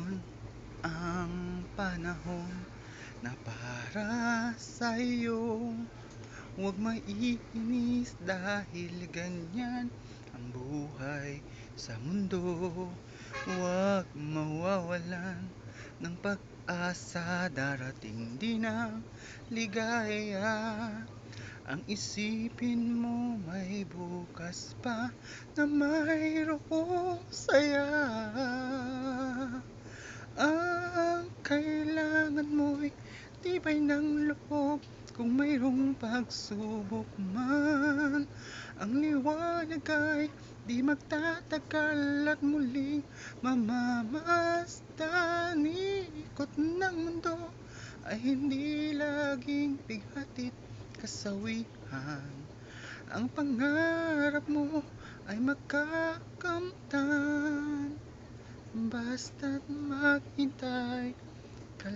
Ngayon ang panahon na para sa'yo. Huwag maiinis dahil ganyan ang buhay sa mundo. Huwag mawawalan ng pag-asa Darating din ang ligaya. Ang isipin mo may bukas pa Na mayroong saya kailangan mo'y tibay ng loob. Kung mayroong pagsubok man Ang liwanag ay di magtatagal At muling mamamasdan Ikot ng mundo ay hindi laging bigati't kasawian Ang pangarap mo ay makakamtan Basta't maghintay ka